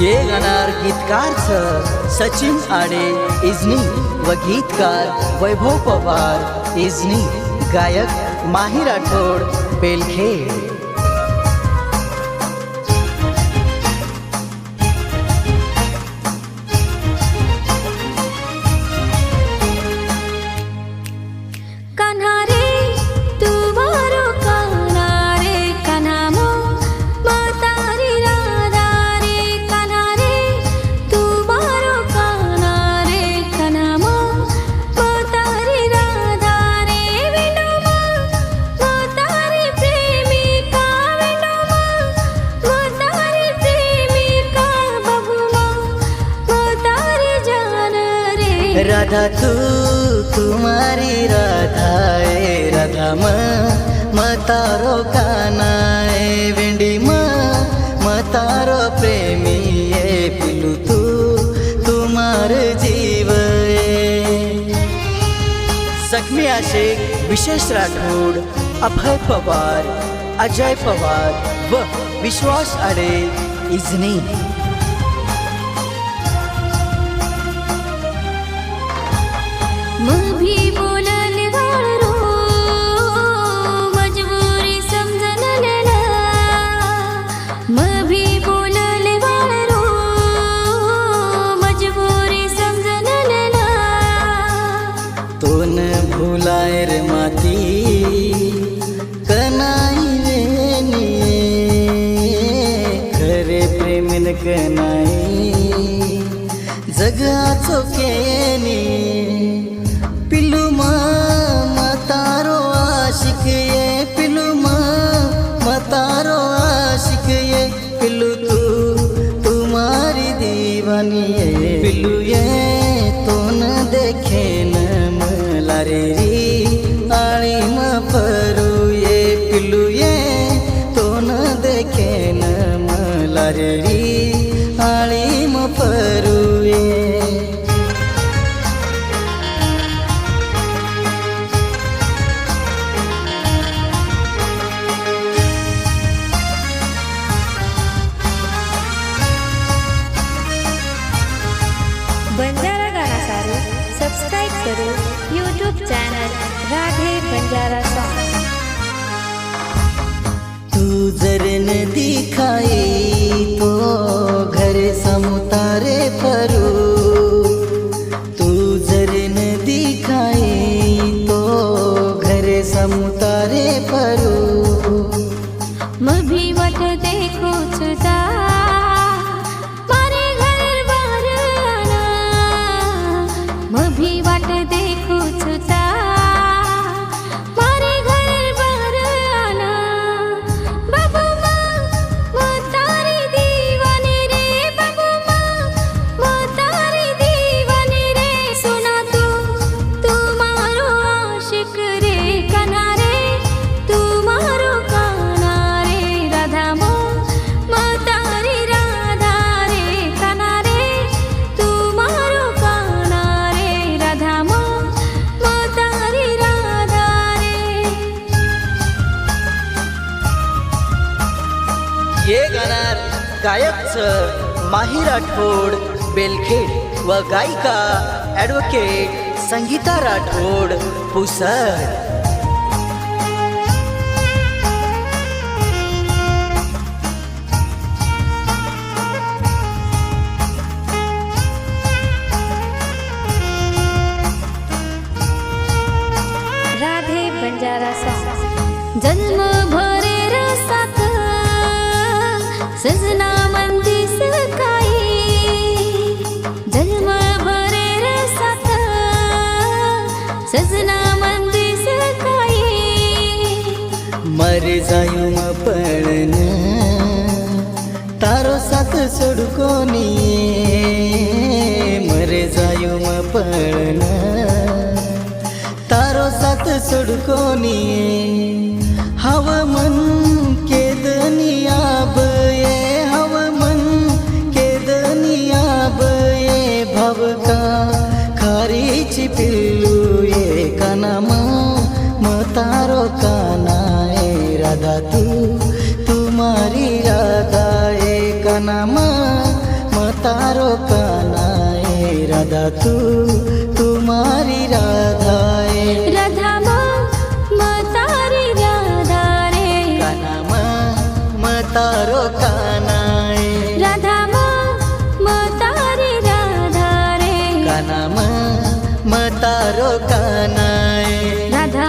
ये गाणार गीतकारचं सचिन आडे इजनी व गीतकार वैभव पवार इजनी गायक माही राठोड बेलखेड राधा, तू, तुम्हारी राधा ए राधा म मतारो कानाए वेंडी म मतारो प्रेमी ए पिलू तू, तुम्हार जीव ए जखमी आशिक, विशेष राठोड अभय पवार, अजय पवार व विश्वास आडे इजनी। કેને પિલુમાં મતારો આશિક એ પિલુમાં મતારો આશિક એ પિલુ તું તુમારી દીવાની એ પિલુ એ તોન દેખે ન મલારે રી આળીમાં પરું એ પિલુ એ તોન દેખે ન મલારે રી YouTube channel Raghe Banjara song तू जर न दिखाई तो घर समुतारे परू. तू जर न दिखाई तो घर समुतारे परू. मभी मत देखो तुझा ये गाणार गायक सर माही राठोड बेलखेड व गायिका ॲडव्होकेट संगीता राठोड पुसर मर जायू तारो साथ सोडकोनी मर जायू म पळन तारो साथ सोडकोनी हव मन केदनिया बये हव मन केदनिया बये भवका खारीची पिल्लू ये काना म तारो दिल तुम्हारी राधा ए कनमा मतारो काना ए राधा तू तुम्हारी राधा ए राधा मतारी राधा रे कनमा मतारो काना ए राधा मतारी राधा रे कनमा मतारो काना ए राधा